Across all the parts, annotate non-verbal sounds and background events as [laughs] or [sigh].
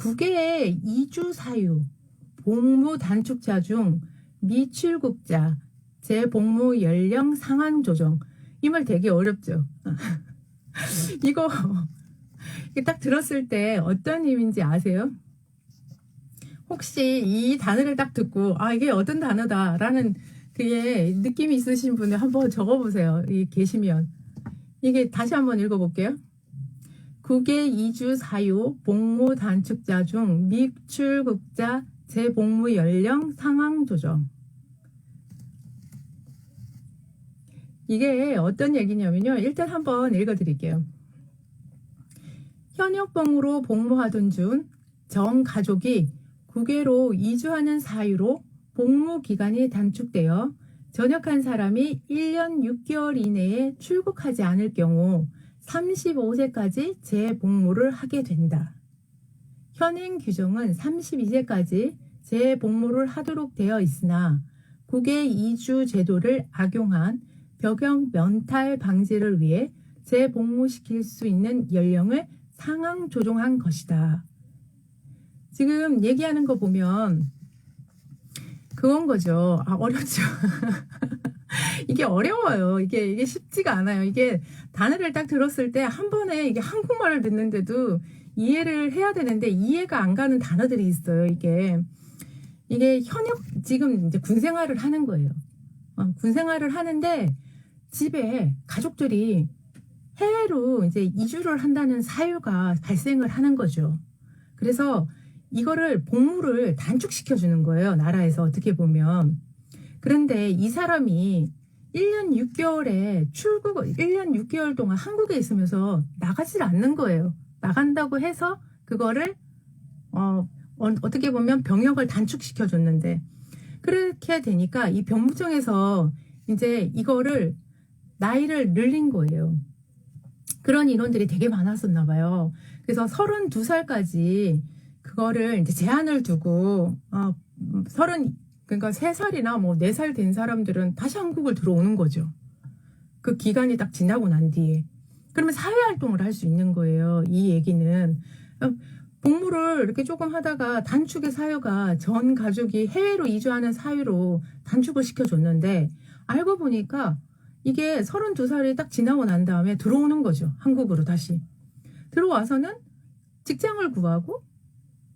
국외의 이주 사유, 복무 단축자 중 미출국자, 재복무 연령 상한 조정. 이 말 되게 어렵죠. [laughs] 이거 딱 들었을 때 어떤 의미인지 아세요? 혹시 이 단어를 딱 듣고 아 이게 어떤 단어다라는 그게 느낌이 있으신 분들 한번 적어보세요. 이 계시면 이게 다시 한번 읽어볼게요. 국외 이주 사유 복무 단축자 중 미출국자 재복무 연령 상황 조정. 이게 어떤 얘기냐면요. 일단 한번 읽어드릴게요. 현역병으로 복무하던 중 전 가족이 국외로 이주하는 사유로 복무 기간이 단축되어 전역한 사람이 1년 6개월 이내에 출국하지 않을 경우 35세까지 재복무를 하게 된다. 현행 규정은 32세까지 재복무를 하도록 되어 있으나 국외 이주 제도를 악용한 벽형 면탈 방지를 위해 재복무시킬 수 있는 연령을 상향 조정한 것이다. 지금 얘기하는 거 보면 그건 거죠. 아, 어렵죠. [laughs] 이게 어려워요. 이게, 이게 쉽지가 않아요. 이게 단어를 딱 들었을 때 한 번에 이게 한국말을 듣는데도 이해를 해야 되는데 이해가 안 가는 단어들이 있어요. 이게. 이게 현역, 지금 이제 군 생활을 하는 거예요. 어, 군 생활을 하는데 집에 가족들이 해외로 이제 이주를 한다는 사유가 발생을 하는 거죠. 그래서 이거를 복무를 단축시켜 주는 거예요. 나라에서 어떻게 보면. 그런데 이 사람이 1년 6개월에 출국, 1년 6개월 동안 한국에 있으면서 나가질 않는 거예요. 나간다고 해서 그거를, 어, 어, 어떻게 보면 병역을 단축시켜 줬는데, 그렇게 되니까 이 병무청에서 이제 이거를 나이를 늘린 거예요. 그런 인원들이 되게 많았었나 봐요. 그래서 32살까지 그거를 이제 제한을 두고 어, 서른 그러니까 세 살이나 뭐네살된 사람들은 다시 한국을 들어오는 거죠. 그 기간이 딱 지나고 난 뒤에 그러면 사회 활동을 할 수 있는 거예요. 이 얘기는 어, 복무를 이렇게 조금 하다가 단축의 사유가 전 가족이 해외로 이주하는 사유로 단축을 시켜줬는데 알고 보니까 이게 32살이 딱 지나고 난 다음에 들어오는 거죠. 한국으로 다시. 들어와서는 직장을 구하고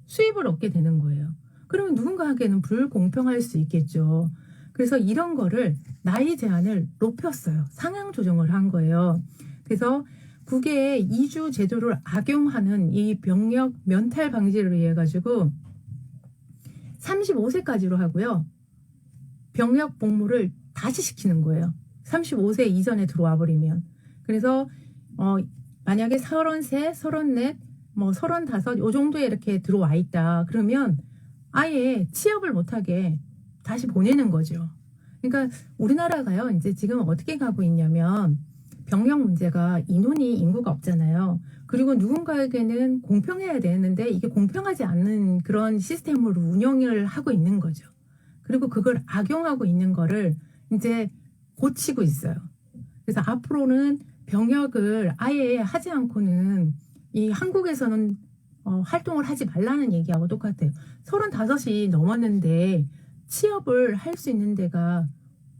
수입을 얻게 되는 거예요. 그러면 누군가에게는 불공평할 수 있겠죠. 그래서 이런 거를 나이 제한을 높였어요. 상향 조정을 한 거예요. 그래서 국외의 이주 제도를 악용하는 이 병력 면탈 방지를 위해 가지고 35세까지로 하고요. 병력 복무를 다시 시키는 거예요. 35세 이전에 들어와 버리면. 그래서 어 만약에 33, 34, 뭐 35, 요 정도에 이렇게 들어와 있다. 그러면 아예 취업을 못하게 다시 보내는 거죠. 그러니까 우리나라가요, 이제 지금 어떻게 가고 있냐면 병력 문제가 인원이 인구가 없잖아요. 그리고 누군가에게는 공평해야 되는데 이게 공평하지 않는 그런 시스템으로 운영을 하고 있는 거죠. 그리고 그걸 악용하고 있는 거를 이제 고치고 있어요. 그래서 앞으로는 병역을 아예 하지 않고는 이 한국에서는 어, 활동을 하지 말라는 얘기하고 똑같아요. 35이 넘었는데 취업을 할 수 있는 데가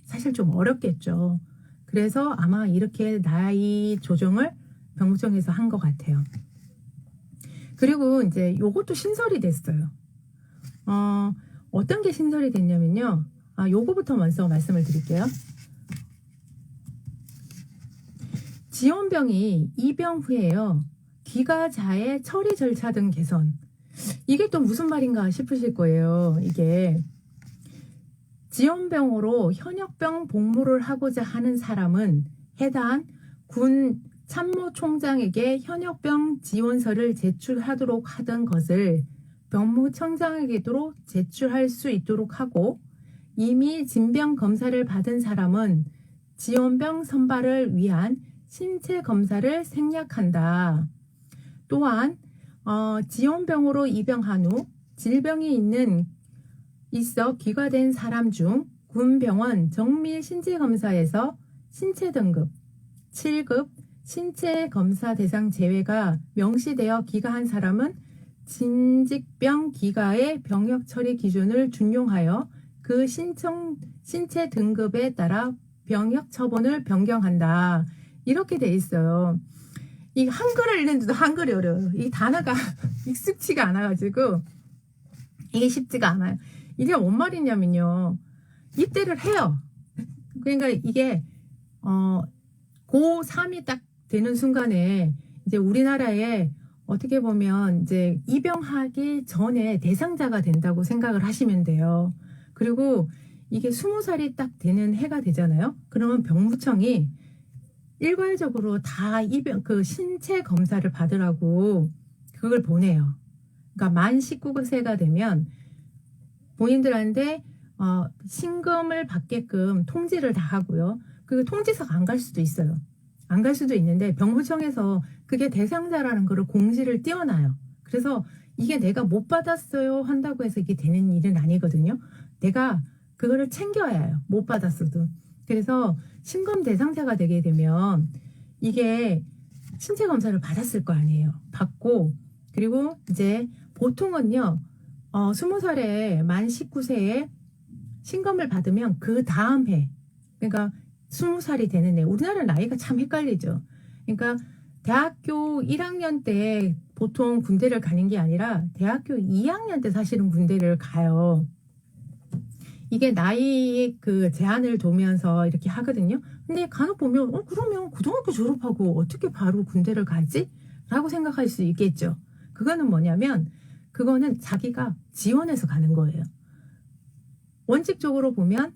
사실 좀 어렵겠죠. 그래서 아마 이렇게 나이 조정을 병무청에서 한 것 같아요. 그리고 이제 요것도 신설이 됐어요. 어, 어떤 게 신설이 됐냐면요. 아, 요거부터 먼저 말씀을 드릴게요. 지원병이 입영 후에요. 귀가자의 처리 절차 등 개선. 이게 또 무슨 말인가 싶으실 거예요. 이게 지원병으로 현역병 복무를 하고자 하는 사람은 해당 군 참모총장에게 현역병 지원서를 제출하도록 하던 것을 병무청장에게도 제출할 수 있도록 하고 이미 진병 검사를 받은 사람은 지원병 선발을 위한 신체 검사를 생략한다. 또한 어, 지원병으로 입영한 후 질병이 있는 있어 귀가된 사람 중 군병원 정밀 신체 검사에서 신체 등급 7급 신체 검사 대상 제외가 명시되어 귀가한 사람은 진직병 기가의 병역 처리 기준을 준용하여 그 신청 신체 등급에 따라 병역 처분을 변경한다. 이렇게 돼 있어요. 이 한글을 읽는데도 한글이 어려워요. 이 단어가 [laughs] 익숙치가 않아가지고 이게 쉽지가 않아요. 이게 뭔 말이냐면요. 입대를 해요. 그러니까 이게 어 고3이 딱 되는 순간에 이제 우리나라에 어떻게 보면 이제 입영하기 전에 대상자가 된다고 생각을 하시면 돼요. 그리고 이게 스무 살이 딱 되는 해가 되잖아요. 그러면 병무청이 일괄적으로 다 입영 그 신체 검사를 받으라고 그걸 보내요. 그러니까 만 19세가 되면 본인들한테 어, 신검을 받게끔 통지를 다 하고요. 그 통지서가 안갈 수도 있어요. 안 갈 수도 있는데 병무청에서 그게 대상자라는 거를 공지를 띄워놔요. 그래서 이게 내가 못 받았어요 한다고 해서 이게 되는 일은 아니거든요. 내가 그거를 챙겨야 해요. 못 받았어도. 그래서 신검 대상자가 되게 되면 이게 신체 검사를 받았을 거 아니에요. 받고 그리고 이제 보통은요. 어, 20살에 만 19세에 신검을 받으면 그 다음 해 그러니까 20살이 되는 애 우리나라 나이가 참 헷갈리죠. 그러니까 대학교 1학년 때 보통 군대를 가는 게 아니라 대학교 2학년 때 사실은 군대를 가요. 이게 나이 그 제한을 두면서 이렇게 하거든요. 근데 간혹 보면 어 그러면 고등학교 졸업하고 어떻게 바로 군대를 가지? 라고 생각할 수 있겠죠. 그거는 뭐냐면 그거는 자기가 지원해서 가는 거예요. 원칙적으로 보면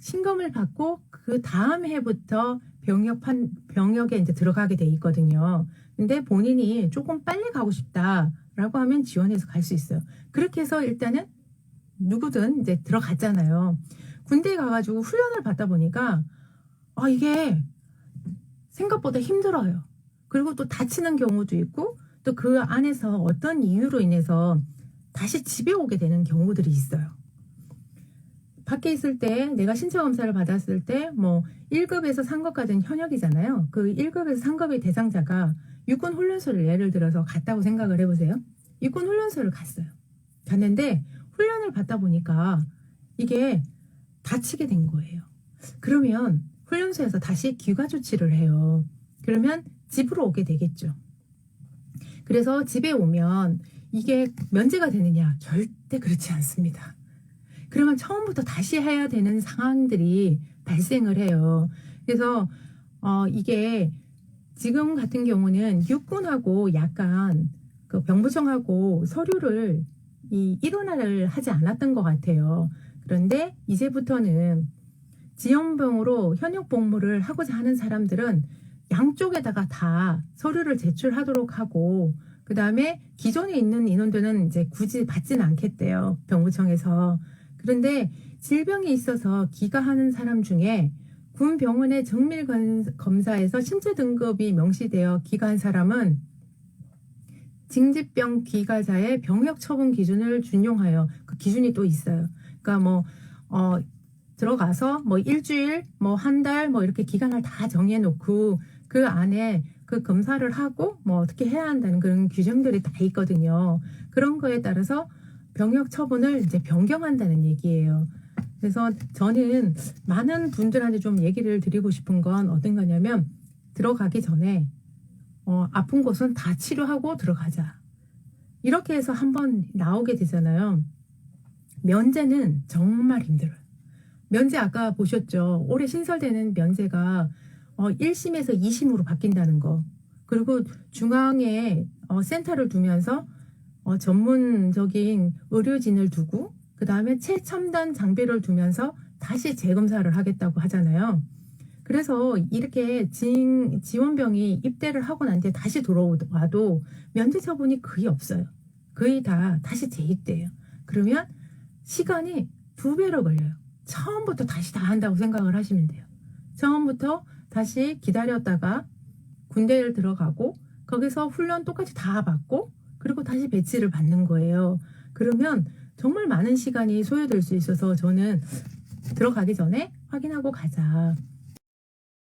신검을 받고 그 다음 해부터 병역 판 병역에 이제 들어가게 돼 있거든요. 근데 본인이 조금 빨리 가고 싶다라고 하면 지원해서 갈 수 있어요. 그렇게 해서 일단은 누구든 이제 들어갔잖아요. 군대에 가가지고 훈련을 받다 보니까 아 이게 생각보다 힘들어요. 그리고 또 다치는 경우도 있고 또 그 안에서 어떤 이유로 인해서 다시 집에 오게 되는 경우들이 있어요. 밖에 있을 때 내가 신체 검사를 받았을 때 뭐 1급에서 3급까지는 현역이잖아요. 그 1급에서 3급의 대상자가 육군 훈련소를 예를 들어서 갔다고 생각을 해보세요. 육군 훈련소를 갔어요. 갔는데 훈련을 받다 보니까 이게 다치게 된 거예요. 그러면 훈련소에서 다시 귀가 조치를 해요. 그러면 집으로 오게 되겠죠. 그래서 집에 오면 이게 면제가 되느냐? 절대 그렇지 않습니다. 그러면 처음부터 다시 해야 되는 상황들이 발생을 해요. 그래서 어 이게 지금 같은 경우는 육군하고 약간 그 병부청하고 서류를 이 일원화를 하지 않았던 것 같아요. 그런데 이제부터는 지원병으로 현역 복무를 하고자 하는 사람들은 양쪽에다가 다 서류를 제출하도록 하고 그 다음에 기존에 있는 인원들은 이제 굳이 받지는 않겠대요. 병무청에서. 그런데 질병이 있어서 기가하는 사람 중에 군 병원의 정밀 검- 검사에서 신체 등급이 명시되어 기가한 사람은 징집병 기가자의 병역 처분 기준을 준용하여 그 기준이 또 있어요. 그러니까 뭐 어, 들어가서 뭐 일주일, 뭐 한 달, 뭐 이렇게 기간을 다 정해 놓고 그 안에 그 검사를 하고 뭐 어떻게 해야 한다는 그런 규정들이 다 있거든요. 그런 거에 따라서 병역 처분을 이제 변경한다는 얘기예요. 그래서 저는 많은 분들한테 좀 얘기를 드리고 싶은 건 어떤 거냐면 들어가기 전에 어, 아픈 곳은 다 치료하고 들어가자. 이렇게 해서 한번 나오게 되잖아요. 면제는 정말 힘들어요. 면제 아까 보셨죠? 올해 신설되는 면제가 어, 1심에서 2심으로 바뀐다는 거. 그리고 중앙에 어, 센터를 두면서 어, 전문적인 의료진을 두고 그 다음에 최첨단 장비를 두면서 다시 재검사를 하겠다고 하잖아요. 그래서 이렇게 진, 지원병이 입대를 하고 난 뒤에 다시 돌아와도 면제 처분이 거의 없어요. 거의 다 다시 재입대해요. 그러면 시간이 두 배로 걸려요. 처음부터 다시 다 한다고 생각을 하시면 돼요. 처음부터 다시 기다렸다가 군대를 들어가고 거기서 훈련 똑같이 다 받고 그리고 다시 배치를 받는 거예요. 그러면 정말 많은 시간이 소요될 수 있어서 저는 들어가기 전에 확인하고 가자.